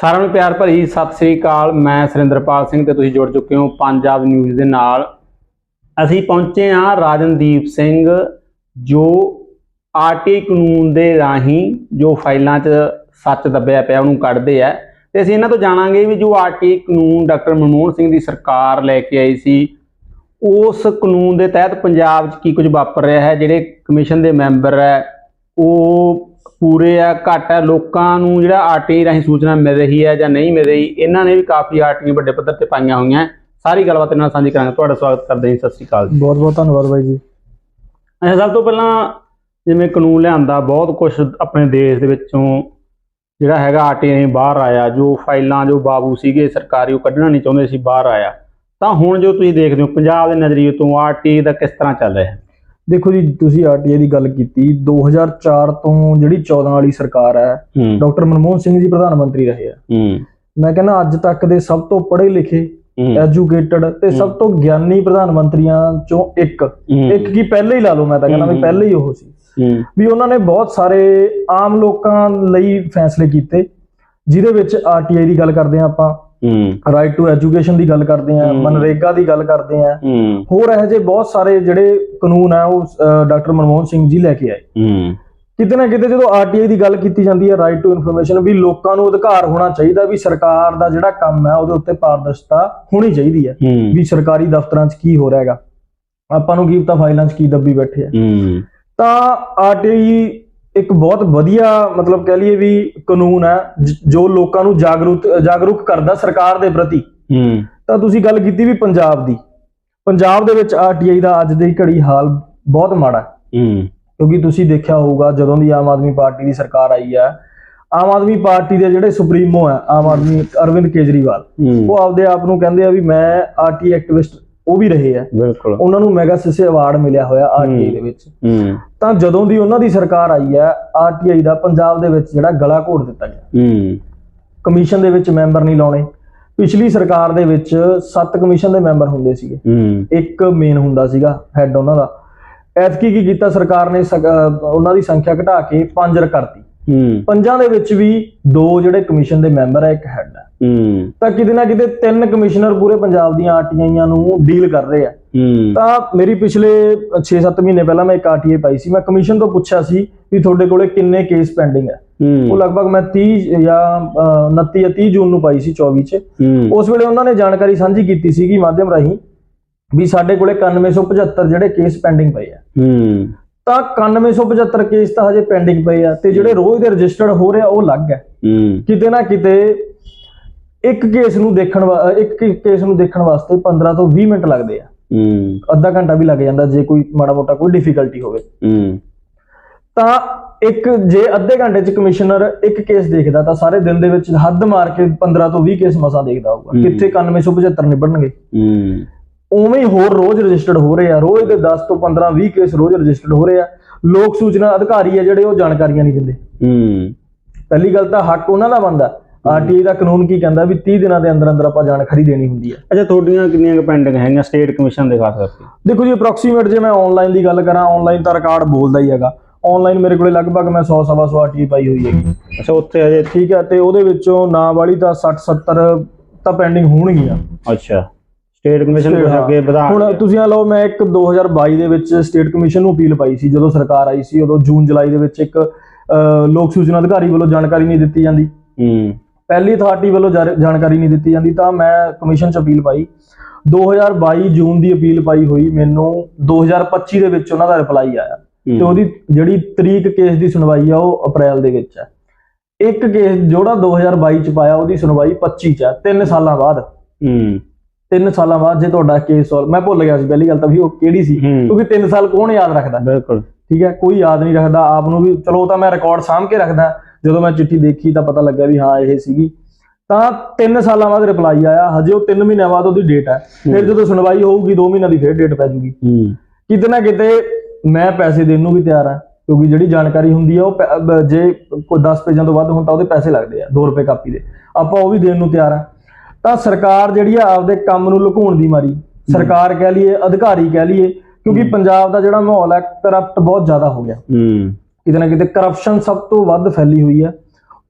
ਸਾਰਿਆਂ ਨੂੰ ਪਿਆਰ ਭਰੀ ਸਤਿ ਸ੍ਰੀ ਅਕਾਲ। ਮੈਂ ਸੁਰਿੰਦਰਪਾਲ ਸਿੰਘ ਤੇ ਤੁਸੀਂ ਜੁੜ ਚੁੱਕੇ ਹੋ ਪੰਜਾਬ ਨਿਊਜ਼ ਦੇ ਨਾਲ। ਅਸੀਂ ਪਹੁੰਚੇ ਹਾਂ ਰਾਜਨਦੀਪ ਸਿੰਘ, ਜੋ ਆਰਟੀ ਕਾਨੂੰਨ ਦੇ ਰਾਹੀਂ ਜੋ ਫਾਈਲਾਂ 'ਚ ਸੱਚ ਦੱਬਿਆ ਪਿਆ, ਉਹਨੂੰ ਕੱਢਦੇ ਆ। ਤੇ ਅਸੀਂ ਇਹਨਾਂ ਤੋਂ ਜਾਣਾਂਗੇ ਵੀ ਜੋ ਆਰਟੀ ਕਾਨੂੰਨ ਡਾਕਟਰ ਮਨਮੋਹਨ ਸਿੰਘ ਦੀ ਸਰਕਾਰ ਲੈ ਕੇ ਆਈ ਸੀ, ਉਸ ਕਾਨੂੰਨ ਦੇ ਤਹਿਤ ਪੰਜਾਬ 'ਚ ਕੀ ਕੁਝ ਵਾਪਰ ਰਿਹਾ ਹੈ, ਜਿਹੜੇ ਕਮਿਸ਼ਨ ਦੇ ਮੈਂਬਰ ਹੈ, ਉਹ ਪੂਰੇ ਆ ਘੱਟ ਹੈ ਲੋਕਾਂ ਨੂੰ ਜਿਹੜਾ ਆਰਟੀ ਰਾਹੀਂ ਸੂਚਨਾ ਮਿਲ ਰਹੀ ਹੈ ਜਾਂ ਨਹੀਂ ਮਿਲ ਰਹੀ ਇਹਨਾਂ ਨੇ ਵੀ ਕਾਫੀ ਆਰਟੀ ਵੱਡੇ ਪੱਧਰ ਤੇ ਪਾਈਆਂ ਹੋਈਆਂ। ਸਾਰੀ ਗੱਲਬਾਤ ਇਹਨਾਂ ਨਾਲ ਸਾਂਝੀ ਕਰਾਂਗੇ। ਤੁਹਾਡਾ ਸਵਾਗਤ ਕਰਦੇ ਹਾਂ ਸਤਿ ਸ਼੍ਰੀ ਅਕਾਲ ਜੀ। ਬਹੁਤ ਬਹੁਤ ਧੰਨਵਾਦ ਬਾਈ ਜੀ। ਅੱਛਾ ਸਭ ਤੋਂ ਪਹਿਲਾਂ ਜਿਵੇਂ ਕਾਨੂੰਨ ਲਿਆਂਦਾ ਬਹੁਤ ਕੁਝ ਆਪਣੇ ਦੇਸ਼ ਦੇ ਵਿੱਚੋਂ ਜਿਹੜਾ ਹੈਗਾ ਆਰਟੀ ਰਾਹੀਂ ਬਾਹਰ ਆਇਆ ਜੋ ਫਾਈਲਾਂ ਜੋ ਬਾਬੂ ਸੀਗੇ ਸਰਕਾਰੀ ਉਹ ਕੱਢਣਾ ਨਹੀਂ ਚਾਹੁੰਦੇ ਸੀ ਬਾਹਰ ਆਇਆ। ਤਾਂ ਹੁਣ ਜੋ ਤੁਸੀਂ ਦੇਖਦੇ ਹੋ ਪੰਜਾਬ ਦੇ ਨਜ਼ਰੀਏ ਤੋਂ ਆਰਟੀ ਦਾ ਕਿਸ ਤਰ੍ਹਾਂ ਚੱਲ ਰਿਹਾ? ਹੈ ਦੇਖੋ ਜੀ ਤੁਸੀਂ ਆਰਟੀਆਈ ਦੀ ਗੱਲ ਕੀਤੀ 2004 ਤੋਂ ਜਿਹੜੀ 14 ਵਾਲੀ ਸਰਕਾਰ ਹੈ ਡਾਕਟਰ ਮਨਮੋਹਨ ਸਿੰਘ ਜੀ ਪ੍ਰਧਾਨ ਮੰਤਰੀ ਰਹੇ ਆ। ਮੈਂ ਕਹਿੰਦਾ ਅੱਜ ਤੱਕ ਦੇ ਸਭ ਤੋਂ ਪੜ੍ਹੇ ਲਿਖੇ ਐਜੂਕੇਟਡ ਤੇ ਸਭ ਤੋਂ ਗਿਆਨੀ ਪ੍ਰਧਾਨ ਮੰਤਰੀਆਂ ਚੋਂ ਇੱਕ। ਇੱਕ ਕੀ ਪਹਿਲੇ ਹੀ ਲਾ ਲਓ ਮੈਂ ਤਾਂ ਕਹਿੰਦਾ ਵੀ। ਪਹਿਲੇ ਹੀ ਉਹ ਸੀ। ਵੀ ਉਹਨਾਂ ਨੇ ਬਹੁਤ ਸਾਰੇ ਆਮ ਲੋਕਾਂ ਲਈ ਫੈਸਲੇ ਕੀਤੇ ਜਿਹਦੇ ਵਿੱਚ ਆਰਟੀਆਈ ਦੀ ਗੱਲ ਕਰਦੇ ਆ ਆਪਾਂ। ਹੂੰ। ਰਾਈਟ ਟੂ ਐਜੂਕੇਸ਼ਨ ਦੀ ਗੱਲ ਕਰਦੇ ਆ। ਮਨਰੇਗਾ ਦੀ ਗੱਲ ਕਰਦੇ ਆ। ਹੋਰ ਇਹੋ ਜਿਹੇ ਬਹੁਤ ਸਾਰੇ ਜਿਹੜੇ ਕਾਨੂੰਨ ਆ ਉਹ ਡਾਕਟਰ ਮਨਮੋਹਨ ਸਿੰਘ ਜੀ ਲੈ ਕੇ ਆਏ। ਹੂੰ। ਕਿਤੇ ਨਾ ਕਿਤੇ ਜਦੋਂ ਆਰਟੀਆਈ ਦੀ ਗੱਲ ਕੀਤੀ ਜਾਂਦੀ ਹੈ ਰਾਈਟ ਟੂ ਇਨਫੋਰਮੇਸ਼ਨ ਵੀ ਲੋਕਾਂ ਨੂੰ ਅਧਿਕਾਰ ਹੋਣਾ ਚਾਹੀਦਾ ਵੀ ਸਰਕਾਰ ਦਾ ਜਿਹੜਾ ਕੰਮ ਹੈ ਉਹਦੇ ਉੱਤੇ ਪਾਰਦਰਸ਼ਤਾ ਹੋਣੀ ਚਾਹੀਦੀ ਹੈ ਹੂੰ। ਵੀ ਸਰਕਾਰੀ ਦਫ਼ਤਰਾਂ 'ਚ ਕੀ ਹੋ ਰਿਹਾ ਹੈਗਾ। ਆਪਾਂ ਨੂੰ ਕੀ ਪਤਾ ਫਾਈਲਾਂ 'ਚ ਕੀ ਦੱਬੀ ਬੈਠੇ ਆ। ਹੂੰ। ਤਾਂ ਆਰਟੀਆਈ ਇੱਕ ਬਹੁਤ ਵਧੀਆ ਮਤਲਬ ਕਹਿ ਲਈਏ ਵੀ ਕਾਨੂੰਨ ਹੈ ਜ- ਜੋ ਲੋਕਾਂ ਨੂੰ ਜਾਗਰੂਕ ਜਾਗਰੂਕ ਕਰਦਾ ਸਰਕਾਰ ਦੇ ਪ੍ਰਤੀ। ਹੂੰ। ਤਾਂ ਤੁਸੀਂ ਗੱਲ ਕੀਤੀ ਵੀ ਪੰਜਾਬ ਦੀ। ਪੰਜਾਬ ਦੇ ਵਿੱਚ ਆਰਟੀਆਈ ਦਾ ਅੱਜ ਦੀ ਘੜੀ ਹਾਲ ਬਹੁਤ ਮਾੜਾ ਹੈ। ਹੂੰ। ਕਿਉਂਕਿ ਤੁਸੀਂ ਦੇਖਿਆ ਹੋਊਗਾ ਜਦੋਂ ਦੀ ਆਮ ਆਦਮੀ ਪਾਰਟੀ ਦੀ ਸਰਕਾਰ ਆਈ ਹੈ ਆਮ ਆਦਮੀ ਪਾਰਟੀ ਦੇ ਜਿਹੜੇ ਸੁਪਰੀਮੋ ਹੈ ਆਮ ਆਦਮੀ ਅਰਵਿੰਦ ਕੇਜਰੀਵਾਲ ਹੂੰ। ਉਹ ਆਪਦੇ ਆਪ ਨੂੰ ਕਹਿੰਦੇ ਆ ਵੀ ਮੈਂ ਆਰਟੀ ਐਕਟਿਵਿਸਟ ਉਹ ਵੀ ਰਹੇ ਆ। ਬਿਲਕੁਲ। ਉਹਨਾਂ ਨੂੰ ਮੈਗਾ ਸਿਸੇ ਅਵਾਰਡ ਮਿਲਿਆ ਹੋਇਆ ਆਰਟੀਆਈ ਦੇ ਵਿੱਚ। ਤਾਂ ਜਦੋਂ ਦੀ ਉਹਨਾਂ ਦੀ ਸਰਕਾਰ ਆਈ ਹੈ ਆਰਟੀਆਈ ਦਾ ਪੰਜਾਬ ਦੇ ਵਿੱਚ ਜਿਹੜਾ ਗਲਾ ਘੋਟ ਦਿੱਤਾ ਗਿਆ। ਕਮਿਸ਼ਨ ਦੇ ਵਿੱਚ ਮੈਂਬਰ ਨਹੀਂ ਲਾਉਣੇ। ਪਿਛਲੀ ਸਰਕਾਰ ਦੇ ਵਿੱਚ 7 ਕਮਿਸ਼ਨ ਦੇ ਮੈਂਬਰ ਹੁੰਦੇ ਸੀਗੇ। ਇੱਕ ਮੇਨ ਹੁੰਦਾ ਸੀਗਾ ਹੈੱਡ ਉਹਨਾਂ ਦਾ। ਐਤਕੀ ਕੀ ਕੀਤਾ ਸਰਕਾਰ ਨੇ ਉਹਨਾਂ ਦੀ ਸੰਖਿਆ ਘਟਾ ਕੇ 5 ਕਰਤੀ ਹੂੰ। ਪੰਜਾਂ ਦੇ ਵਿੱਚ ਵੀ ਦੋ ਜਿਹੜੇ ਕਮਿਸ਼ਨ ਦੇ ਮੈਂਬਰ ਹੈ ਇੱਕ ਹੈੱਡ ਹੈ ਹੂੰ। ਤਾਂ ਕਿਤੇ ਨਾ ਕਿਤੇ ਤਿੰਨ ਕਮਿਸ਼ਨਰ ਪੂਰੇ ਪੰਜਾਬ ਦੀਆਂ ਆਰਟੀਆਈਆਂ ਨੂੰ ਡੀਲ ਕਰ ਰਹੇ ਆ। ਹੂੰ। ਤਾਂ ਮੇਰੀ ਪਿਛਲੇ 6-7 ਮਹੀਨੇ ਪਹਿਲਾਂ ਮੈਂ ਇੱਕ ਆਰਟੀਆਈ ਪਾਈ ਸੀ। ਮੈਂ ਕਮਿਸ਼ਨ ਤੋਂ ਪੁੱਛਿਆ ਸੀ ਵੀ ਤੁਹਾਡੇ ਕੋਲੇ ਕਿੰਨੇ ਕੇਸ ਪੈਂਡਿੰਗ ਹੈ। ਉਹ ਲਗਭਗ ਮੈਂ 30 ਜਾਂ ਅਹ, 29 ਜਾਂ 30 ਜੂਨ ਨੂੰ ਪਾਈ ਸੀ 24 ਚ। ਉਸ ਵੇਲੇ ਉਹਨਾਂ ਨੇ ਜਾਣਕਾਰੀ ਸਾਂਝੀ ਕੀਤੀ ਸੀਗੀ ਮਾਧਿਅਮ ਰਾਹੀਂ ਵੀ ਸਾਡੇ ਕੋਲੇ 9175 ਜਿਹੜੇ ਕੇਸ ਪੈਂਡਿੰਗ ਪਏ ਆ। ਹੂੰ। ਤਾਂ 9175 ਕੇਸ ਤਾਂ ਹਜੇ ਪੈਂਡਿੰਗ ਪਏ ਆ ਤੇ ਜਿਹੜੇ ਰੋਜ਼ ਦੇ ਰਜਿਸਟਰਡ ਹੋ ਰਹੇ ਉਹ ਅਲੱਗ ਹੈ। ਕਿਤੇ ਨਾ ਕਿਤੇ ਇੱਕ ਕੇਸ ਨੂੰ ਦੇਖਣ ਇੱਕ ਕੇਸ ਨੂੰ ਦੇਖਣ ਵਾਸਤੇ 15 ਤੋਂ 20 ਮਿੰਟ ਲੱਗਦੇ ਆ। ਹੂੰ। ਅੱਧਾ ਘੰਟਾ ਵੀ ਲੱਗ ਜਾਂਦਾ ਜੇ ਕੋਈ ਮਾੜਾ ਮੋਟਾ ਕੋਈ ਡਿਫਿਕਲਟੀ ਹੋਵੇ। ਹੂੰ। ਤਾਂ ਇੱਕ ਜੇ ਅੱਧੇ ਘੰਟੇ ਚ ਕਮਿਸ਼ਨਰ ਇੱਕ ਕੇਸ ਦੇਖਦਾ ਤਾਂ ਸਾਰੇ ਦਿਨ ਦੇ ਵਿੱਚ ਹੱਦ ਮਾਰ ਕੇ 15 ਤੋਂ 20 ਕੇਸ ਮਸਾਂ ਦੇਖਦਾ ਹੋਊਗਾ। ਕਿੱਥੇ 9175 ਨਿਬੜਨਗੇ। ਹੂੰ। ਉਵੇਂ ਹੀ ਹੋਰ ਰੋਜ਼ ਰਜਿਸਟਰਡ ਹੋ ਰਹੇ ਆ ਰੋਜ਼ ਦੇ 10 ਤੋਂ 15 20 ਕੇਸ ਰੋਜ਼ ਰਜਿਸਟਰਡ ਹੋ ਰਹੇ ਆ। ਲੋਕ ਸੂਚਨਾ ਅਧਿਕਾਰੀ ਆ ਜਿਹੜੇ ਉਹ ਜਾਣਕਾਰੀਆਂ ਨਹੀਂ ਦਿੰਦੇ। ਹੂੰ। ਪਹਿਲੀ ਗੱਲ ਤਾਂ ਹੱਕ ਉਹਨਾਂ ਦਾ ਬਣਦਾ। ਆਰਟੀਆਈ ਦਾ ਕਾਨੂੰਨ ਕੀ ਕਹਿੰਦਾ ਵੀ 30 ਦਿਨਾਂ ਦੇ ਅੰਦਰ ਅੰਦਰ ਆਪਾਂ ਜਾਣਕਾਰੀ ਦੇਣੀ ਹੁੰਦੀ ਹੈ ਅੱਛਾ ਤੁਹਾਡੀਆਂ ਕਿੰਨੀਆਂ ਪੈਂਡਿੰਗ ਹੈਗੀਆਂ ਸਟੇਟ ਕਮਿਸ਼ਨ ਦੇ ਖਾਸ ਕਰਕੇ? ਦੇਖੋ ਜੀ ਅਪਰੋਕਸੀਮੇਟ ਜੇ ਮੈਂ ਆਨਲਾਈਨ ਦੀ ਗੱਲ ਕਰਾਂ ਆਨਲਾਈਨ ਤਾਂ ਰਿਕਾਰਡ ਬੋਲਦਾ ਹੀ ਹੈਗਾ। ਆਨਲਾਈਨ ਮੇਰੇ ਕੋਲੇ ਲਗਭਗ ਮੈਂ 100 ਸਵਾ 100 ਆਰਟੀਆਈ ਪਾਈ ਹੋਈ ਹੈਗੀ। ਅੱਛਾ ਉੱਥੇ ਅਜੇ ਠੀਕ ਹੈ ਤੇ ਉਹਦੇ ਵਿੱਚੋਂ ਨਾ ਵਾਲੀ ਤਾਂ 60 70 ਤਾਂ ਪੈਂਡਿੰਗ ਹੋਣਗੀਆਂ। ਅੱਛਾ। ਸਟੇਟ ਕਮਿਸ਼ਨ ਹਾਂ। ਅੱਗੇ ਵਧਾ ਹੁਣ ਤੁਸੀਂ ਆ ਲਓ ਮੈਂ ਇੱਕ 2022 ਦੇ ਵਿੱਚ ਸਟੇਟ ਕਮਿਸ਼ਨ ਨੂੰ ਅਪੀਲ ਪਾਈ ਸੀ ਜਦੋਂ ਸਰਕਾਰ ਆਈ ਸੀ ਉਦੋਂ ਜੂਨ ਜੁਲਾਈ ਦੇ ਵਿੱਚ ਇੱਕ ਲੋਕ ਸੂਚਨਾ ਅਧਿਕਾਰੀ ਵੱਲੋਂ ਜਾਣਕਾਰੀ ਨਹੀਂ ਦਿੱਤੀ ਜਾਂਦੀ। ਹੂੰ। ਪਹਿਲੀ ਅਥਾਰਟੀ ਵੱਲੋਂ ਜਾਣਕਾਰੀ ਨਹੀਂ ਦਿੱਤੀ ਜਾਂਦੀ ਤਾਂ ਮੈਂ ਕਮਿਸ਼ਨ 'ਚ ਅਪੀਲ ਪਾਈ। 2022 ਜੂਨ ਦੀ ਅਪੀਲ ਪਾਈ ਹੋਈ ਮੈਨੂੰ 2025 ਦੇ ਵਿੱਚ ਉਹਨਾਂ ਦਾ ਰਿਪਲਾਈ ਆਇਆ। ਤੇ ਉਹਦੀ ਜਿਹੜੀ ਤਰੀਕ ਕੇਸ ਦੀ ਸੁਣਵਾਈ ਆ ਉਹ ਅਪ੍ਰੈਲ ਦੇ ਵਿੱਚ ਹੈ। ਇੱਕ ਕੇਸ ਜਿਹੜਾ 2022 ਚ ਪਾਇਆ ਉਹਦੀ ਸੁਣਵਾਈ 25 ਚ ਹੈ 3 ਸਾਲਾਂ ਬਾਅਦ। ਹੂੰ। 3 ਸਾਲਾਂ ਬਾਅਦ ਜੇ ਤੁਹਾਡਾ ਕੇਸ ਸੋਲਵ ਮੈਂ ਭੁੱਲ ਗਿਆ ਸੀ ਪਹਿਲੀ ਗੱਲ ਤਾਂ ਵੀ ਉਹ ਕਿਹੜੀ ਸੀ ਹੂੰ। ਕਿਉਂਕਿ 3 ਸਾਲ ਕੌਣ ਯਾਦ ਰੱਖਦਾ? ਬਿਲਕੁਲ। ਠੀਕ ਹੈ ਕੋਈ ਯਾਦ ਨਹੀਂ ਰੱਖਦਾ ਆਪ ਨੂੰ ਵੀ ਚਲੋ ਤਾਂ ਮੈਂ ਰਿਕਾਰਡ ਸਾਂਭ ਕੇ ਰੱਖਦਾ। ਜਦੋਂ ਮੈਂ ਚਿੱਠੀ ਦੇਖੀ ਤਾਂ ਪਤਾ ਲੱਗਾ ਵੀ ਹਾਂ ਇਹ ਸੀਗੀ। ਤਾਂ 3 ਸਾਲਾਂ ਬਾਅਦ ਰਿਪਲਾਈ ਆਇਆ ਹਜੇ ਉਹ 3 ਮਹੀਨਿਆਂ ਬਾਅਦ ਉਹਦੀ ਡੇਟ ਹੈ। ਫਿਰ ਜਦੋਂ ਸੁਣਵਾਈ ਹੋਊਗੀ 2 ਮਹੀਨਿਆਂ ਦੀ ਫਿਰ ਡੇਟ ਪੈ ਜੂਗੀ। ਹੂੰ। ਕਿਤੇ ਨਾ ਕਿਤੇ ਮੈਂ ਪੈਸੇ ਦੇਣ ਨੂੰ ਵੀ ਤਿਆਰ ਹਾਂ ਕਿਉਂਕਿ ਜਿਹੜੀ ਜਾਣਕਾਰੀ ਹੁੰਦੀ ਆ ਉਹ ਜੇ ਕੋਈ 10 ਪੇਜਾਂ ਤੋਂ ਵੱਧ ਤਾਂ ਉਹਦੇ ਪੈਸੇ ਲੱਗਦੇ ਆ 2 ਰੁਪਏ ਕਾਪੀ ਦੇ। ਆਪਾਂ ਉਹ ਵੀ ਦੇਣ ਨੂੰ ਤਿਆਰ ਆ ਤਾਂ ਸਰਕਾਰ ਜਿਹੜੀ ਆ ਆਪਦੇ ਕੰਮ ਨੂੰ ਲੁਕਾਉਣ ਦੀ ਮਾਰੀ। ਸਰਕਾਰ ਕਹਿ ਲਈਏ ਅਧਿਕਾਰੀ ਕਹਿ ਲਈਏ ਕਿਉਂਕਿ ਪੰਜਾਬ ਦਾ ਜਿਹੜਾ ਮਾਹੌਲ ਹੈ ਕਰਪਟ ਬਹੁਤ ਜ਼ਿਆਦਾ ਹੋ ਗਿਆ। ਹੂੰ। ਕਿਤੇ ਨਾ ਕਿਤੇ ਕਰਪਸ਼ਨ ਸਭ ਤੋਂ ਵੱਧ ਫੈਲੀ ਹੋਈ ਹੈ।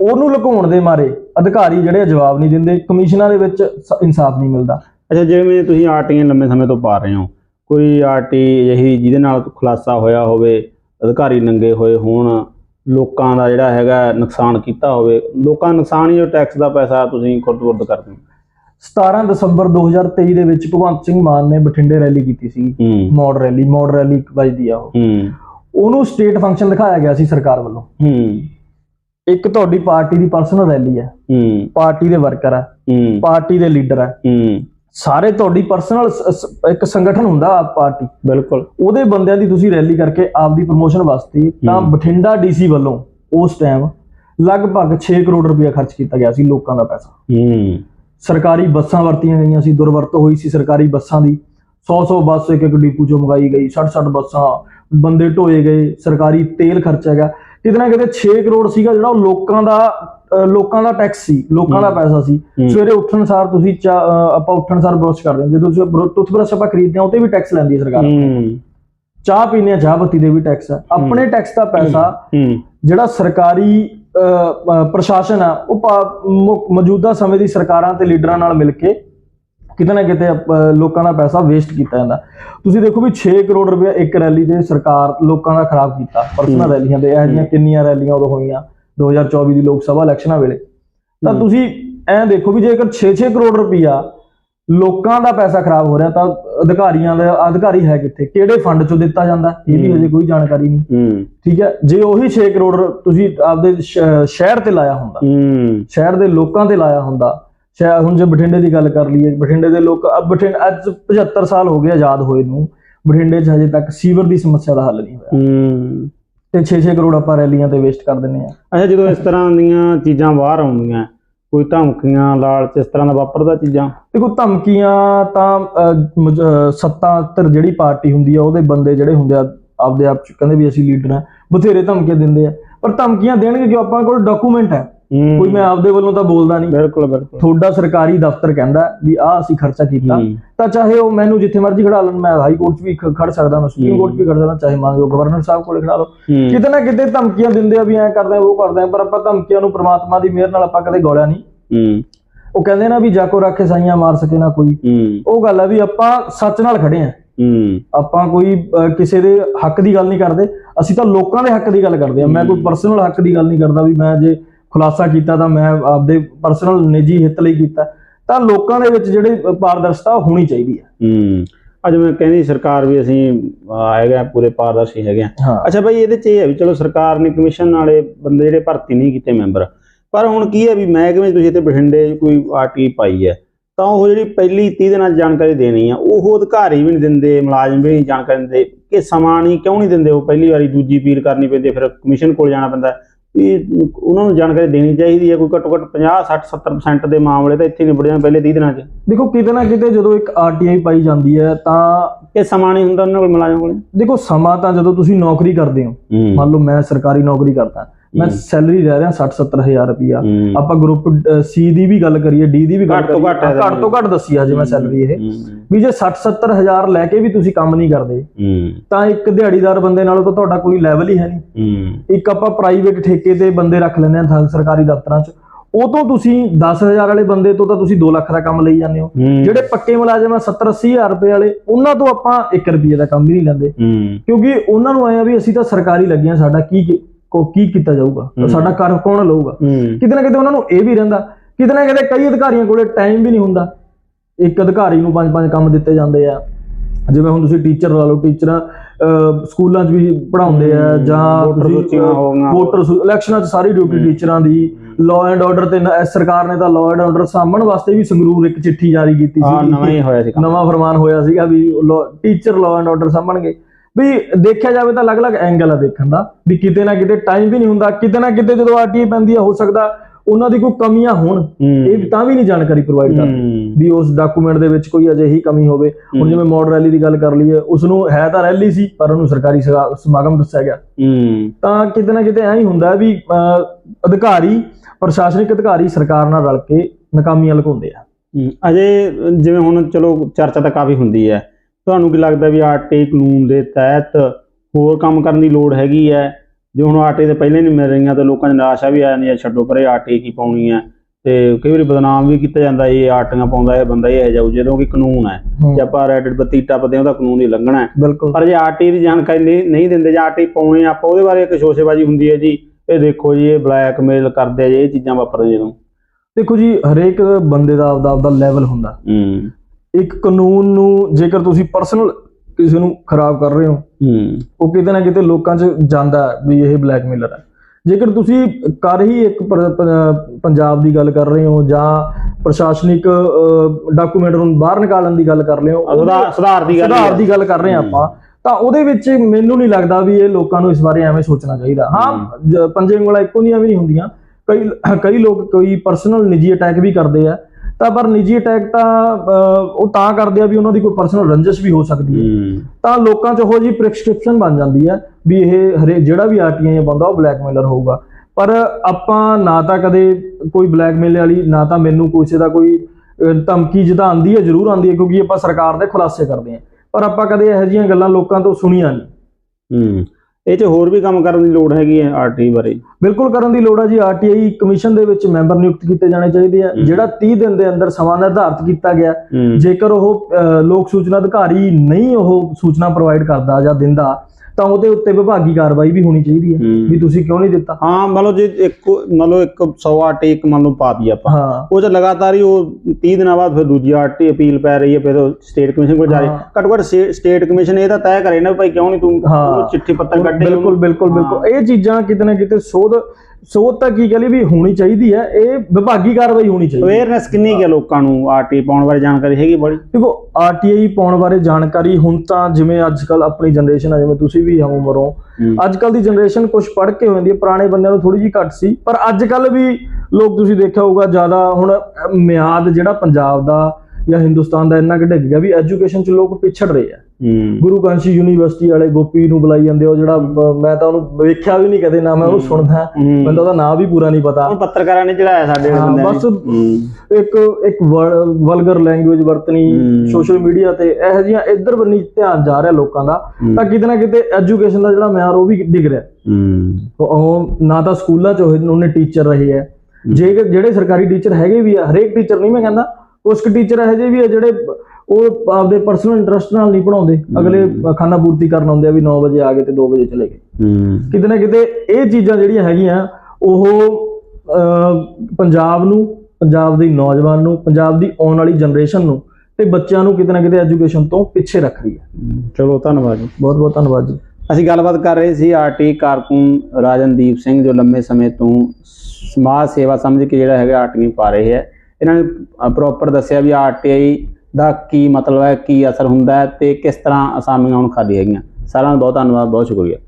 ਉਹਨੂੰ ਲੁਕਾਉਣ ਦੇ ਮਾਰੇ ਅਧਿਕਾਰੀ ਜਿਹੜੇ ਜਵਾਬ ਨਹੀਂ ਦਿੰਦੇ ਕਮਿਸ਼ਨਾਂ ਦੇ ਵਿੱਚ ਇਨਸਾਫ ਨਹੀਂ ਮਿਲਦਾ। ਅੱਛਾ ਜਿਵੇਂ ਤੁਸੀਂ ਆਰਟੀਆਂ ਲੰਮੇ ਸਮੇਂ ਤੋਂ ਪਾ ਰਹੇ ਹੋ ਕੋਈ ਆਰਟੀ ਇਹੀ ਜਿਹਦੇ ਨਾਲ ਖੁਲਾਸਾ ਹੋਇਆ ਹੋਵੇ ਅਧਿਕਾਰੀ ਨੰਗੇ ਹੋਏ ਹੋਣ ਲੋਕਾਂ ਦਾ ਜਿਹੜਾ ਹੈਗਾ ਨੁਕਸਾਨ ਕੀਤਾ ਹੋਵੇ ਲੋਕਾਂ ਨੁਕਸਾਨ ਹੀ ਉਹ ਟੈਕਸ ਦਾ ਪੈਸਾ ਤੁਸੀਂ ਖੁਰਦ-ਬੁਰਦ ਕਰਦੇ ਹੋ। 17 ਦਸੰਬਰ 2023 ਦੇ ਵਿੱਚ ਭਗਵੰਤ ਸਿੰਘ ਮਾਨ ਨੇ ਬਠਿੰਡੇ ਰੈਲੀ ਕੀਤੀ ਸੀ ਮੋਡ ਰੈਲੀ ਮੋਡ ਰੈਲੀ ਵੱਜਦੀ ਆ ਉਹ। ਉਹਨੂੰ ਸਟੇਟ ਫੰਕਸ਼ਨ ਦਿਖਾਇਆ ਗਿਆ ਸੀ ਸਰਕਾਰ ਵੱਲੋਂ। ਇੱਕ ਤੁਹਾਡੀ ਪਾਰਟੀ ਦੀ ਪਰਸਨਲ ਰੈਲੀ ਹੈ। ਪਾਰਟੀ ਦੇ ਵਰਕਰ ਹੈ। ਪਾਰਟੀ ਦੇ ਲੀਡਰ ਹੈ। ਸਾਰੇ ਤੁਹਾਡੀ ਪਰਸਨਲ ਇੱਕ ਸੰਗਠਨ ਹੁੰਦਾ ਆਪ ਪਾਰਟੀ। ਬਿਲਕੁਲ। ਉਹਦੇ ਬੰਦਿਆਂ ਦੀ ਤੁਸੀਂ ਰੈਲੀ ਕਰਕੇ ਆਪਦੀ ਪ੍ਰਮੋਸ਼ਨ ਵਾਸਤੇ ਤਾਂ। ਬਠਿੰਡਾ ਡੀਸੀ ਵੱਲੋਂ ਉਸ ਟਾਈਮ ਲਗਭਗ 6 ਕਰੋੜ ਰੁਪਇਆ ਖਰਚ ਕੀਤਾ ਗਿਆ ਸੀ ਲੋਕਾਂ ਦਾ ਪੈਸਾ। ਹੂੰ। ਸਰਕਾਰੀ ਬੱਸਾਂ ਵਰਤੀਆਂ ਗਈਆਂ ਸੀ ਦੁਰਵਰਤੋਂ ਹੋਈ ਸੀ ਸਰਕਾਰੀ ਬੱਸਾਂ ਦੀ। 100-100 ਬੱਸ ਇੱਕ ਇੱਕ ਡਿਪੂ ਚੋਂ ਮੰਗਾਈ ਗਈ 60-60 ਬੱਸਾਂ ਬੰਦੇ ਢੋਏ ਗਏ ਸਰਕਾਰੀ ਤੇਲ ਖਰਚਿਆ ਗਿਆ। ਕਿਤੇ ਨਾ ਕਿਤੇ 6 ਕਰੋੜ ਸੀਗਾ ਜਿਹੜਾ ਉਹ ਲੋਕਾਂ ਦਾ ਲੋਕਾਂ ਦਾ ਟੈਕਸ ਸੀ ਲੋਕਾਂ ਦਾ। ਪੈਸਾ ਸੀ। ਸਵੇਰੇ ਉੱਠਣ ਸਾਰ ਤੁਸੀਂ ਆਪਾਂ ਉੱਠਣ ਸਾਰ ਬਰਸ਼ ਕਰਦੇ ਹਾਂ। ਜਦੋਂ ਤੁਸੀਂ ਟੁੱਥਬ੍ਰਸ਼ ਆਪਾਂ ਖਰੀਦਦੇ ਹਾਂ ਉਹ ਤੇ ਵੀ ਟੈਕਸ ਲੈਂਦੀ ਹੈ ਸਰਕਾਰ ਚਾਹ ਹਾਂ ਚਾਹ ਪੱਤੀ ਦੇ ਵੀ ਟੈਕਸ ਹੈ। ਆਪਣੇ ਟੈਕਸ ਦਾ ਪੈਸਾ ਜਿਹੜਾ ਸਰਕਾਰੀ ਪ੍ਰਸ਼ਾਸਨ ਆ ਉਹ ਮੌਜੂਦਾ ਸਮੇਂ ਦੀ ਸਰਕਾਰਾਂ ਤੇ ਲੀਡਰਾਂ ਨਾਲ ਮਿਲ ਕੇ ਕਿਤੇ ਨਾ ਕਿਤੇ ਲੋਕਾਂ ਦਾ ਪੈਸਾ ਵੇਸਟ ਕੀਤਾ ਜਾਂਦਾ ਤੁਸੀਂ ਦੇਖੋ ਵੀ 6 ਕਰੋੜ ਰੁਪਏ ਇੱਕ ਰੈਲੀ ਤੇ ਸਰਕਾਰ ਲੋਕਾਂ ਦਾ ਖਰਾਬ ਕੀਤਾ ਪਰਸਨਲ। ਰੈਲੀਆਂ ਦੇ ਇਹ ਜਿਹੀਆਂ ਕਿੰਨੀਆਂ ਰੈਲੀਆਂ ਉਦੋਂ ਹੋਈਆਂ 2024 ਦੀ ਲੋਕ ਸਭਾ ਇਲੈਕਸ਼ਨਾਂ ਵੇਲੇ ਤਾਂ। ਤੁਸੀਂ ਐਂ ਦੇਖੋ ਵੀ ਜੇਕਰ 6-6 ਕਰੋੜ ਰੁਪਈਆ ਲੋਕਾਂ ਦਾ ਪੈਸਾ ਖਰਾਬ ਹੋ ਰਿਹਾ ਤਾਂ ਅਧਿਕਾਰੀਆਂ ਦਾ ਅਧਿਕਾਰੀ ਹੈ ਕਿੱਥੇ? ਕਿਹੜੇ ਫੰਡ ਚੋਂ ਦਿੱਤਾ ਜਾਂਦਾ? ਇਹ ਵੀ। ਹਜੇ ਕੋਈ ਜਾਣਕਾਰੀ ਨਹੀਂ। ਹੂੰ। ਠੀਕ ਹੈ? ਜੇ ਉਹੀ 6 ਕਰੋੜ ਤੁਸੀਂ ਆਪਦੇ ਸ਼ਹਿਰ ਤੇ ਲਾਇਆ ਹੁੰਦਾ ਹੂੰ। ਸ਼ਹਿਰ ਦੇ ਲੋਕਾਂ ਤੇ ਲਾਇਆ ਹੁੰਦਾ ਸ਼ਾਇਦ ਹੁਣ ਜੇ ਬਠਿੰਡੇ ਦੀ ਗੱਲ ਕਰ ਲਈਏ ਬਠਿੰਡੇ ਦੇ ਲੋਕ ਬਠਿੰਡੇ ਅੱਜ 75 ਸਾਲ ਹੋ ਗਏ ਆਜ਼ਾਦ ਹੋਏ ਨੂੰ ਬਠਿੰਡੇ 'ਚ ਹਜੇ ਤੱਕ ਸੀਵਰ ਦੀ ਸਮੱਸਿਆ ਦਾ ਹੱਲ ਨਹੀਂ ਹੋਇਆ। ਹੂੰ। ਤੇ 6-6 ਕਰੋੜ ਆਪਾਂ ਰੈਲੀਆਂ ਤੇ ਵੇਸਟ ਕਰ ਦਿੰਨੇ ਆ ਅੱਛਾ ਜਦੋਂ ਇਸ ਤਰ੍ਹਾਂ ਦੀਆਂ ਚੀਜ਼ਾਂ ਬਾਹਰ ਆਉਂਦੀਆਂ ਕੋਈ ਧਮਕੀਆਂ ਲਾਲਚ ਇਸ ਤਰ੍ਹਾਂ ਦਾ ਵਾਪਰਦਾ ਚੀਜ਼ਾਂ? ਦੇਖੋ ਧਮਕੀਆਂ ਤਾਂ ਅਹ, ਮਜ- ਅਹ, ਸੱਤਾ ਧਿਰ ਜਿਹੜੀ ਪਾਰਟੀ ਹੁੰਦੀ ਆ ਉਹਦੇ ਬੰਦੇ ਜਿਹੜੇ ਹੁੰਦੇ ਆ ਆਪਦੇ ਆਪ ਚ ਕਹਿੰਦੇ ਵੀ ਅਸੀਂ ਲੀਡਰ ਆ ਬਥੇਰੇ ਧਮਕੀਆਂ ਦਿੰਦੇ ਆ। ਪਰ ਧਮਕੀਆਂ ਦੇਣਗੇ ਕਿਉਂ? ਆਪਾਂ ਕੋਲ ਡਾਕੂਮੈਂਟ ਹੈ। ਕੋਈ ਮੈਂ ਆਪਦੇ ਵੱਲੋਂ ਤਾਂ ਬੋਲਦਾ ਨਹੀਂ। ਬਿਲਕੁਲ ਬਿਲਕੁਲ। ਤੁਹਾਡਾ ਸਰਕਾਰੀ ਦਫ਼ਤਰ ਕਹਿੰਦਾ ਵੀ ਆਹ ਅਸੀਂ ਖਰਚਾ ਕੀਤਾ। ਤਾਂ ਚਾਹੇ ਉਹ ਮੈਨੂੰ ਜਿੱਥੇ ਮਰਜ਼ੀ ਖੜਾ ਲੈਣ ਮੈਂ ਹਾਈ ਕੋਰਟ 'ਚ ਵੀ ਖੜ ਸਕਦਾ ਮੈਂ ਸੁਪਰੀਮ। ਕੋਰਟ 'ਚ ਵੀ ਖੜ ਸਕਦਾ ਚਾਹੇ ਮੰਨ ਲਓ ਗਵਰਨਰ ਸਾਹਿਬ ਕੋਲੇ ਖੜਾ ਲਓ। ਕਿਤੇ ਨਾ ਕਿਤੇ ਧਮਕੀਆਂ ਦਿੰਦੇ ਆ ਵੀ ਐਂ ਕਰਦੇ ਆ ਉਹ ਕਰਦੇ ਆ ਪਰ ਆਪਾਂ ਧਮਕੀਆਂ ਨੂੰ ਪ੍ਰਮਾਤਮਾ ਦੀ ਮਿਹਰ ਨਾਲ ਆਪਾਂ ਕਦੇ ਗੋਲਿਆ ਨਹੀਂ। ਉਹ ਕਹਿੰਦੇ ਨਾ ਵੀ ਜਾਕੋ ਰੱਖੇ ਸਾਈਆਂ ਮਾਰ ਸਕੇ ਨਾ ਕੋਈ। ਉਹ ਗੱਲ ਆ ਵੀ ਆਪਾਂ ਸੱਚ ਨਾਲ ਖੜੇ ਆ। ਆਪਾਂ ਕੋਈ ਕਿਸੇ ਦੇ ਹੱਕ ਦੀ ਗੱਲ ਨਹੀਂ ਕਰਦੇ। ਅਸੀਂ ਤਾਂ ਲੋਕਾਂ ਦੇ ਹੱਕ ਦੀ ਗੱਲ ਕਰਦੇ ਆ। ਮੈਂ ਕੋਈ। ਪਰਸਨਲ ਹੱਕ ਦੀ ਗੱਲ ਨਹੀਂ ਕਰਦਾ ਵੀ ਮੈਂ ਜੇ ਖੁਲਾਸਾ ਕੀਤਾ ਤਾਂ ਮੈਂ ਆਪਦੇ ਪਰਸਨਲ ਨਿੱਜੀ ਹਿੱਤ ਲਈ ਕੀਤਾ। ਤਾਂ ਲੋਕਾਂ ਦੇ ਵਿੱਚ ਜਿਹੜੇ ਪਾਰਦਰਸ਼ਤਾ ਹੋਣੀ ਚਾਹੀਦੀ ਹੈ। ਹੂੰ। ਅੱਜ ਮੈਂ ਕਹਿੰਦੀ ਸਰਕਾਰ ਵੀ ਅਸੀਂ ਹੈਗੇ ਆ ਪੂਰੇ ਪਾਰਦਰਸ਼ੀ ਹੈਗੇ ਆ। ਅੱਛਾ ਭਾਈ ਇਹਦੇ ਚ ਇਹ ਹੈ ਵੀ ਚਲੋ ਸਰਕਾਰ ਨੇ ਕਮਿਸ਼ਨ ਵਾਲੇ ਬੰਦੇ ਜਿਹੜੇ ਭਰਤੀ ਨਹੀਂ ਕੀਤੇ ਮੈਂਬਰ ਪਰ ਹੁਣ ਕੀ ਹੈ ਵੀ ਮੈਂ ਕਿਵੇਂ ਤੁਸੀਂ ਇੱਥੇ ਬਠਿੰਡੇ ਕੋਈ ਆਰਟੀ ਪਾਈ ਹੈ ਤਾਂ ਉਹ ਜਿਹੜੀ ਪਹਿਲੀ 30 ਦਿਨਾਂ 'ਚ ਜਾਣਕਾਰੀ ਦੇਣੀ ਆ ਉਹ ਅਧਿਕਾਰੀ ਵੀ ਨਹੀਂ ਦਿੰਦੇ ਮੁਲਾਜ਼ਮ ਵੀ ਨਹੀਂ ਜਾਣਕਾਰੀ ਦਿੰਦੇ ਕਿ ਸਮਾਂ ਨਹੀਂ ਕਿਉਂ ਨਹੀਂ ਦਿੰਦੇ ਉਹ? ਪਹਿਲੀ ਵਾਰੀ ਦੂਜੀ ਅਪੀਲ ਕਰਨੀ ਪੈਂਦੀ ਫਿਰ ਕਮਿਸ਼ਨ ਕੋਲ ਜਾਣਾ ਪੈਂਦਾ। ਵੀ ਉਹਨਾਂ ਨੂੰ ਜਾਣਕਾਰੀ ਦੇਣੀ ਚਾਹੀਦੀ ਹੈ ਕੋਈ ਘੱਟੋ ਘੱਟ 50 60 70% ਦੇ ਮਾਮਲੇ ਤਾਂ ਇੱਥੇ ਨਿਬੜ ਜਾਣ ਪਹਿਲੇ 30 ਦਿਨਾਂ 'ਚ। ਦੇਖੋ ਕਿਤੇ ਨਾ ਕਿਤੇ ਜਦੋਂ ਇੱਕ ਆਰਟੀਆਈ ਪਾਈ ਜਾਂਦੀ ਹੈ ਤਾਂ ਇਹ ਸਮਾਂ ਨਹੀਂ ਹੁੰਦਾ ਉਹਨਾਂ ਕੋਲ ਮੁਲਾਜ਼ਮ ਕੋਲ। ਦੇਖੋ ਸਮਾਂ ਤਾਂ ਜਦੋਂ ਤੁਸੀਂ ਨੌਕਰੀ ਕਰਦੇ ਹੋ। ਮੰਨ ਲਓ ਮੈਂ ਸਰਕਾਰੀ ਨੌਕਰੀ ਕਰਦਾ ਮੈਂ। ਸੈਲਰੀ ਲੈ ਰਿਹਾ 60 70 ਹਜ਼ਾਰ ਰੁਪਇਆ ਹੂੰ। ਆਪਾਂ ਗਰੁੱਪ ਸੀ ਦੀ ਵੀ ਗੱਲ ਕਰੀਏ ਡੀ ਦੀ ਵੀ ਗੱਲ ਘੱਟ ਤੋਂ ਕਰੀਏ ਘੱਟ ਤੋਂ ਘੱਟ ਦੱਸੀ ਆ ਜੇ ਮੈਂ ਸੈਲਰੀ ਇਹ। ਵੀ ਜੇ 60 70 ਹਜ਼ਾਰ ਲੈ ਕੇ ਵੀ ਤੁਸੀਂ ਕੰਮ ਨਹੀਂ ਕਰਦੇ ਤਾਂ ਇੱਕ ਦਿਹਾੜੀਦਾਰ ਬੰਦੇ ਨਾਲੋਂ ਤਾਂ ਤੁਹਾਡਾ ਕੋਈ ਲੈਵਲ ਹੀ ਹੈ ਨਹੀਂ। ਇੱਕ ਆਪਾਂ ਪ੍ਰਾਈਵੇਟ ਠੇਕੇ ਤੇ ਬੰਦੇ ਰੱਖ ਲੈਂਦੇ ਆ ਸਰਕਾਰੀ ਦਫ਼ਤਰਾਂ 'ਚ। ਉਹ ਤੋਂ ਤੁਸੀਂ 10000 ਵਾਲੇ ਬੰਦੇ ਤੋਂ ਤਾਂ ਤੁਸੀਂ 2 ਲੱਖ ਦਾ ਕੰਮ ਲਈ ਜਾਂਦੇ ਹੋ। ਜਿਹੜੇ ਪੱਕੇ ਮੁਲਾਜ਼ਮ ਆ 70 80 ਹਜ਼ਾਰ ਰੁਪਏ ਵਾਲੇ ਉਹਨਾਂ ਤੋਂ ਆਪਾਂ 1 ਰੁਪਏ ਦਾ ਕੰਮ ਵੀ ਨਹੀਂ ਲੈਂਦੇ। ਕਿਉਂਕਿ ਉਹਨਾਂ ਨੂੰ ਆਇਆ ਵੀ ਅਸੀਂ ਤਾਂ ਸਰਕਾਰੀ ਲੱਗੇ ਆ ਸਾਡਾ ਕੀ ਕੀ- ਕੋ ਕੀਤਾ ਜਾਊਗਾ? ਤਾਂ। ਸਾਡਾ ਕਰ ਕੌਣ ਲਊਗਾ? ਕਿਤੇ ਨਾ ਕਿਤੇ ਉਹਨਾਂ ਨੂੰ ਇਹ ਵੀ ਰਹਿੰਦਾ। ਕਿਤੇ ਨਾ ਕਿਤੇ ਕਈ ਅਧਿਕਾਰੀਆਂ ਕੋਲੇ ਟਾਈਮ ਵੀ ਨਹੀਂ ਹੁੰਦਾ। ਇੱਕ ਅਧਿਕਾਰੀ ਨੂੰ ਪੰਜ ਪੰਜ ਕੰਮ ਦਿੱਤੇ ਜਾਂਦੇ ਆ। ਜਿਵੇਂ ਹੁਣ ਤੁਸੀਂ ਟੀਚਰ ਲਾ ਲਓ ਟੀਚਰਾਂ ਸਕੂਲਾਂ 'ਚ ਵੀ ਪੜਾਉਂਦੇ ਆ ਜਾਂ ਵੋਟਰ ਇਲੈਕਸ਼ਨਾਂ 'ਚ ਸਾਰੀ ਡਿਊਟੀ। ਟੀਚਰਾਂ ਦੀ ਲਾਅ ਐਂਡ ਆਰਡਰ ਤੇ ਸਰਕਾਰ ਨੇ ਤਾਂ ਲਾਅ ਐਂਡ ਆਰਡਰ ਸਾਂਭਣ ਵਾਸਤੇ ਵੀ ਸੰਗਰੂਰ ਇੱਕ ਚਿੱਠੀ ਜਾਰੀ ਕੀਤੀ ਹਾਂ ਸੀ ਨਵਾਂ ਹੀ ਹੋਇਆ ਸੀ ਕੰਮ ਨਵਾਂ ਫਰਮਾਨ ਹੋਇਆ ਸੀਗਾ ਵੀ ਟੀਚਰ ਲਾਅ ਐਂਡ ਆਰਡਰ ਸਾਂਭਣਗੇ। ਵੀ ਦੇਖਿਆ ਜਾਵੇ ਤਾਂ ਅਲੱਗ-ਅਲੱਗ ਐਂਗਲ ਆ ਦੇਖਣ ਦਾ ਵੀ ਕਿਤੇ ਨਾ ਕਿਤੇ ਟਾਈਮ ਵੀ ਨਹੀਂ ਹੁੰਦਾ ਕਿਤੇ ਨਾ ਕਿਤੇ ਜਦੋਂ ਆਰਟੀਏ ਪੈਂਦੀ ਆ ਹੋ ਸਕਦਾ ਉਹਨਾਂ ਦੀ ਕੋਈ ਕਮੀਆਂ ਹੋਣ ਇਹ ਤਾਂ ਵੀ ਨਹੀਂ ਜਾਣਕਾਰੀ ਪ੍ਰੋਵਾਈਡ ਕਰਦੇ ਹੂੰ। ਵੀ ਉਸ ਡਾਕੂਮੈਂਟ ਦੇ ਵਿੱਚ ਕੋਈ ਅਜਿਹੀ ਕਮੀ ਹੋਵੇ। ਹੁਣ ਹੂੰ। ਜਿਵੇਂ ਮੋਡ ਰੈਲੀ ਦੀ ਗੱਲ ਕਰ ਲਈਏ ਉਸ ਨੂੰ ਹੈ ਤਾਂ ਰੈਲੀ ਸੀ ਪਰ ਉਹਨੂੰ ਸਰਕਾਰੀ ਸਮਾਗਮ ਦੱਸਿਆ ਗਿਆ। ਹੂੰ। ਤਾਂ ਕਿਤੇ ਨਾ ਕਿਤੇ ਐਂ ਹੀ ਹੁੰਦਾ ਵੀ ਅਧਿਕਾਰੀ ਪ੍ਰਸ਼ਾਸਨਿਕ ਅਧਿਕਾਰੀ ਸਰਕਾਰ ਨਾਲ ਰਲ ਕੇ ਨਾਕਾਮੀਆਂ ਲੁਕਾਉਂਦੇ ਆ। ਹੂੰ। ਅਜੇ ਜਿਵੇਂ ਹੁਣ ਚਲੋ ਚਰਚਾ ਤਾਂ ਕਾਫੀ ਹੁੰਦੀ ਹੈ। ਤੁਹਾਨੂੰ ਕੀ ਲੱਗਦਾ ਵੀ ਆਰਟੀ ਕਾਨੂੰਨ ਦੇ ਤਹਿਤ ਹੋਰ ਕੰਮ ਕਰਨ ਦੀ ਲੋੜ ਹੈਗੀ ਹੈ? ਜੇ ਹੁਣ ਆਟੇ ਦੇ ਪਹਿਲੇ ਨਹੀਂ ਮਿਲ ਰਹੀਆਂ ਤਾਂ ਲੋਕਾਂ 'ਚ ਨਿਰਾਸ਼ਾ ਵੀ ਆ ਜਾਂਦੀ ਹੈ ਛੱਡੋ ਪਰੇ ਆਟੇ ਕੀ ਪਾਉਣੀ ਹੈ? ਤੇ ਕਈ ਵਾਰੀ ਬਦਨਾਮ ਵੀ ਕੀਤਾ ਜਾਂਦਾ ਇਹ ਆਟੀਆਂ ਪਾਉਂਦਾ ਇਹ ਬੰਦਾ ਇਹ ਜਾਊ ਜਦੋਂ ਕਿ ਕਾਨੂੰਨ ਹੈ। ਜੇ ਆਪਾਂ ਰੈਡ ਬੱਤੀ ਟੱਪਦੇ ਹਾਂ ਉਹਦਾ ਕਾਨੂੰਨ ਹੀ ਲੰਘਣਾ ਹੈ। ਪਰ ਜੇ ਆਰਟੀ ਦੀ ਜਾਣਕਾਰੀ ਨਹੀਂ ਨਹੀਂ ਦਿੰਦੇ ਜਾਂ ਆਰਟੀ ਪਾਉਣੇ ਆਪਾਂ ਉਹਦੇ ਬਾਰੇ ਇੱਕ ਸ਼ੋਸ਼ੇਬਾਜ਼ੀ ਹੁੰਦੀ ਹੈ ਜੀ। ਇਹ ਦੇਖੋ ਜੀ ਇਹ ਬਲੈਕਮੇਲ ਕਰਦੇ ਆ ਜੀ ਇਹ ਚੀਜ਼ਾਂ ਵਾਪਰਦੀਆਂ ਜਦੋਂ। ਦੇਖੋ ਜੀ ਹਰੇਕ ਬੰਦੇ ਦਾ ਆਪਦਾ ਆਪਦਾ ਲੈਵਲ ਹੁੰਦਾ। ਹੂੰ। ਇੱਕ ਕਾਨੂੰਨ ਨੂੰ ਜੇਕਰ ਤੁਸੀਂ ਪਰਸਨਲ ਕਿਸੇ ਨੂੰ ਖਰਾਬ ਕਰ ਰਹੇ ਹੋ ਹੂੰ। ਉਹ ਕਿਤੇ ਨਾ ਕਿਤੇ ਲੋਕਾਂ 'ਚ ਜਾਂਦਾ ਵੀ ਇਹ ਬਲੈਕਮੇਲਰ ਹੈ। ਜੇਕਰ ਤੁਸੀਂ ਕਰ ਹੀ ਇੱਕ ਪੰਜਾਬ ਦੀ ਗੱਲ ਕਰ ਰਹੇ ਹੋ ਜਾਂ ਪ੍ਰਸ਼ਾਸਨਿਕ ਡਾਕੂਮੈਂਟ ਨੂੰ ਬਾਹਰ ਨਿਕਾਲਣ ਦੀ ਗੱਲ ਕਰ ਰਹੇ ਹੋ ਸੁਧਾਰ ਦੀ ਗੱਲ ਸੁਧਾਰ ਦੀ ਗੱਲ ਕਰ ਰਹੇ ਹਾਂ ਆਪਾਂ ਤਾਂ ਉਹਦੇ ਵਿੱਚ ਮੈਨੂੰ ਨਹੀਂ ਲੱਗਦਾ ਵੀ ਇਹ ਲੋਕਾਂ ਨੂੰ ਇਸ ਬਾਰੇ ਐਵੇਂ ਸੋਚਣਾ ਚਾਹੀਦਾ। ਹਾਂ ਪੰਜੇ ਉਂਗਲਾਂ ਇੱਕੋ ਦੀਆਂ ਵੀ ਨਹੀਂ ਹੁੰਦੀਆਂ। ਕਈ ਕਈ ਲੋਕ ਕੋਈ ਪਰਸਨਲ ਨਿੱਜੀ ਅਟੈਕ ਵੀ ਕਰਦੇ ਆ। ਤਾਂ ਪਰ ਨਿੱਜੀ ਅਟੈਕ ਤਾਂ ਉਹ ਤਾਂ ਕਰਦੇ ਆ ਵੀ ਉਹਨਾਂ ਦੀ ਕੋਈ ਪਰਸਨਲ ਰੰਜਿਸ਼ ਵੀ ਹੋ ਸਕਦੀ ਹੈ। ਤਾਂ ਲੋਕਾਂ 'ਚ ਉਹ ਜੀ ਪ੍ਰਿਸਕ੍ਰਿਪਸ਼ਨ ਬਣ ਜਾਂਦੀ ਹੈ ਵੀ ਇਹ ਹਰੇ ਜਿਹੜਾ ਵੀ ਆਰਟੀਆਈ ਬੰਦਾ ਉਹ ਬਲੈਕਮੇਲਰ ਹੋਊਗਾ। ਪਰ ਆਪਾਂ ਨਾ ਤਾਂ ਕਦੇ ਕੋਈ ਬਲੈਕਮੇਲ ਵਾਲੀ ਨਾ ਤਾਂ ਮੈਨੂੰ ਕਿਸੇ ਦਾ ਕੋਈ ਧਮਕੀ ਜਿੱਦਾਂ ਆਂਦੀ ਹੈ ਜ਼ਰੂਰ ਆਂਦੀ ਹੈ ਕਿਉਂਕਿ ਆਪਾਂ ਸਰਕਾਰ ਦੇ ਖੁਲਾਸੇ ਕਰਦੇ ਹਾਂ। ਪਰ ਆਪਾਂ ਕਦੇ ਇਹੋ ਜਿਹੀਆਂ ਗੱਲਾਂ ਲੋਕਾਂ ਤੋਂ ਸੁਣੀਆਂ ਨਹੀਂ। ਹੂੰ। ਇਹ 'ਚ ਹੋਰ ਵੀ ਕੰਮ ਕਰਨ ਦੀ ਲੋੜ ਹੈਗੀ ਹੈ ਆਰਟੀ ਬਾਰੇ? ਬਿਲਕੁਲ ਕਰਨ ਦੀ ਲੋੜ ਹੈ ਜੀ ਆਰਟੀਆਈ ਕਮਿਸ਼ਨ ਦੇ ਵਿੱਚ ਮੈਂਬਰ ਨਿਯੁਕਤ ਕੀਤੇ ਜਾਣੇ ਚਾਹੀਦੇ ਆ। ਜਿਹੜਾ 30 ਦਿਨ ਦੇ ਅੰਦਰ ਸਮਾਂ ਨਿਰਧਾਰਿਤ ਕੀਤਾ ਗਿਆ ਜੇਕਰ ਉਹ ਲੋਕ ਸੂਚਨਾ ਅਧਿਕਾਰੀ ਨਹੀਂ ਉਹ ਸੂਚਨਾ ਪ੍ਰੋਵਾਈਡ ਕਰਦਾ ਜਾਂ ਦਿੰਦਾ ਤਾਂ ਉਹਦੇ ਉੱਤੇ ਵਿਭਾਗੀ ਕਾਰਵਾਈ ਵੀ ਹੋਣੀ ਚਾਹੀਦੀ ਹੈ। ਵੀ ਤੁਸੀਂ ਕਿਉਂ ਨਹੀਂ ਦਿੱਤਾ? ਹਾਂ ਮੰਨ ਲਓ ਜੇ ਇੱਕ ਮੰਨ ਲਓ ਇੱਕ 100 ਆਰਟੀ ਇੱਕ ਮੰਨ ਲਓ ਪਾ ਦਈਏ ਆਪਾਂ। ਉਹ ਚ ਲਗਾਤਾਰ ਹੀ ਉਹ 30 ਦਿਨਾਂ ਬਾਅਦ ਫਿਰ ਦੂਜੀ ਆਰਟੀ ਅਪੀਲ ਪੈ ਰਹੀ ਹੈ ਫਿਰ ਸਟੇਟ ਕਮਿਸ਼ਨ ਕੋਲ ਜਾ ਰਹੀ। ਘੱਟੋ ਘੱਟ ਸਟੇਟ ਕਮਿਸ਼ਨ ਇਹ ਤਾਂ ਤੈਅ ਕਰੇ ਨਾ ਭਾਈ ਕਿਉਂ ਨਹੀਂ ਤੂੰ ਚਿੱਠੀ ਪੱਤਰ ਕੱਢੇ ਬਿਲਕੁਲ ਬਿਲਕੁਲ ਬਿਲਕੁਲ। ਇਹ ਚੀਜ਼ਾਂ ਕਿਤੇ ਨਾ ਕਿਤੇ ਸੋਧ ਸੋਧ ਤਾਂ ਕੀ ਕਹ ਲਈ ਵੀ ਹੋਣੀ ਚਾਹੀਦੀ ਹੈ ਇਹ ਵਿਭਾਗੀ ਕਾਰਵਾਈ ਹੋਣੀ ਚਾਹੀਦੀ ਹੈ। ਅਵੇਅਰਨੈਸ ਕਿੰਨੀ ਹੈ ਲੋਕਾਂ ਨੂੰ ਆਰਟੀ ਪਾਉਣ ਬਾਰੇ ਜਾਣਕਾਰੀ ਹੈਗੀ ਬੜੀ? ਦੇਖੋ ਆਰਟੀਆਈ ਪਾਉਣ ਬਾਰੇ ਜਾਣਕਾਰੀ ਹੁਣ ਤਾਂ ਜਿਵੇਂ ਅੱਜ ਕੱਲ ਆਪਣੀ ਜਨਰੇਸ਼ਨ ਆ ਜਿਵੇਂ ਤੁਸੀਂ ਵੀ ਹਮ ਉਮਰ ਅੱਜ ਕੱਲ ਦੀ ਜਨਰੇਸ਼ਨ ਕੁਝ ਪੜ੍ਹ ਕੇ ਹੋ ਜਾਂਦੀ ਹੈ ਪੁਰਾਣੇ ਬੰਦਿਆਂ ਨੂੰ ਥੋੜੀ ਜਿਹੀ ਘੱਟ ਸੀ ਪਰ ਅੱਜ ਕੱਲ ਵੀ ਲੋਕ ਤੁਸੀਂ ਦੇਖਿਆ ਹੋਊਗਾ ਜ਼ਿਆਦਾ ਹੁਣ ਮਿਆਦ ਜਿਹੜਾ ਪੰਜਾਬ ਦਾ ਜਾਂ ਹਿੰਦੁਸਤਾਨ ਦਾ ਇੰਨਾ ਕੁ ਡਿੱਗ ਗਿਆ ਵੀ ਐਜੂਕੇਸ਼ਨ 'ਚ ਲੋਕ ਪਿਛੜ ਰਹੇ ਆ। ਹੂੰ ਗੁਰੂ ਕਾਂਸ਼ੀ ਯੂਨੀਵਰਸਿਟੀ ਵਾਲੇ ਗੋਪੀ ਨੂੰ ਬੁਲਾਈ ਜਾਂਦੇ ਉਹ ਜਿਹੜਾ ਮੈਂ ਤਾਂ ਉਹਨੂੰ ਵੇਖਿਆ ਵੀ ਨਹੀਂ ਕਦੇ ਨਾ ਮੈਂ ਉਹਨੂੰ ਸੁਣਦਾ। ਹੂੰ। ਮੈਨੂੰ ਉਹਦਾ ਨਾਮ ਵੀ ਪੂਰਾ ਨਹੀਂ ਪਤਾ। ਹੁਣ ਪੱਤਰਕਾਰਾਂ ਨੇ ਚੜਾਇਆ ਸਾਡੇ ਹਾਂ, ਨੇ। ਬਸ ਹੂੰ। ਇੱਕ ਇੱਕ ਵਲਗਰ ਲੈਂਗੁਏਜ ਵਰਤਣੀ ਹੂੰ। ਸੋਸ਼ਲ ਮੀਡੀਆ ਤੇ ਇਹੋ ਜਿਹੀਆਂ ਇੱਧਰ ਬੰਨੀ ਧਿਆਨ ਜਾ ਰਿਹਾ ਲੋਕਾਂ ਦਾ ਹੂੰ। ਤਾਂ ਕਿਤੇ ਨਾ ਕਿਤੇ ਐਜੂਕੇਸ਼ਨ ਦਾ ਜਿਹੜਾ ਮਿਆਰ ਉਹ ਵੀ ਡਿੱਗ ਰਿਹਾ। ਹੂੰ। ਉਹ ਨਾ ਤਾਂ ਸਕੂਲਾਂ 'ਚ ਉਹ- ਉਹਨੇ ਟੀਚਰ ਰਹੇ ਆ। ਜੇ ਜਿਹੜੇ ਸਰਕਾਰੀ ਟੀਚਰ ਹੈਗੇ ਵੀ ਆ ਹਰੇਕ ਟੀਚਰ ਨਹੀਂ ਮੈਂ ਕਹਿੰਦਾ ਕੁਝ ਟੀਚਰ ਇਹੋ ਜਿਹੇ ਵੀ ਆ ਜਿਹੜੇ ਉਹ ਆਪਦੇ ਪਰਸਨਲ ਇੰਟਰਸਟ ਨਾਲ ਨਹੀਂ ਪੜਾਉਂਦੇ ਅਗਲੇ ਖਾਨਾ ਪੂਰਤੀ ਕਰਨ ਆਉਂਦੇ ਆ ਵੀ 9 ਵਜੇ ਆ ਗਏ ਤੇ 2 ਵਜੇ ਚਲੇ ਗਏ। ਕਿਤੇ ਨਾ ਕਿਤੇ ਇਹ ਚੀਜ਼ਾਂ ਜਿਹੜੀਆਂ ਹੈਗੀਆਂ ਉਹ ਪੰਜਾਬ ਨੂੰ ਪੰਜਾਬ ਦੇ ਨੌਜਵਾਨ ਨੂੰ ਪੰਜਾਬ ਦੀ ਆਉਣ ਵਾਲੀ ਜਨਰੇਸ਼ਨ ਨੂੰ ਤੇ ਬੱਚਿਆਂ ਨੂੰ ਕਿਤੇ ਨਾ ਕਿਤੇ ਐਜੂਕੇਸ਼ਨ ਤੋਂ ਪਿੱਛੇ ਰੱਖ ਰਹੀ ਹੈ। ਚਲੋ ਧੰਨਵਾਦ ਜੀ। ਬਹੁਤ ਬਹੁਤ ਧੰਨਵਾਦ ਜੀ। ਅਸੀਂ ਗੱਲਬਾਤ ਕਰ ਰਹੇ ਸੀ ਆਰਟੀ ਕਾਰਕੁਨ ਰਾਜਨਦੀਪ ਸਿੰਘ ਜੋ ਲੰਮੇ ਸਮੇਂ ਤੋਂ ਸਮਾਜ ਸੇਵਾ ਸਮਝ ਕੇ ਜਿਹੜਾ ਹੈਗਾ ਆਰਟੀਆਂ ਪਾ ਰਹੇ ਹੈ। ਇਹਨਾਂ ਨੇ ਪ੍ਰੋਪਰ ਦੱਸਿਆ ਵੀ ਆਰਟੀਆਈ ਦਾ ਕੀ ਮਤਲਬ ਹੈ, ਕੀ ਅਸਰ ਹੁੰਦਾ ਹੈ ਤੇ ਕਿਸ ਤਰ੍ਹਾਂ ਅਸਾਮੀਆਂ ਹੁਣ ਖਾਲੀ ਹੈਗੀਆਂ। ਸਾਰਿਆਂ ਦਾ ਬਹੁਤ ਧੰਨਵਾਦ, ਬਹੁਤ ਸ਼ੁਕਰੀਆ।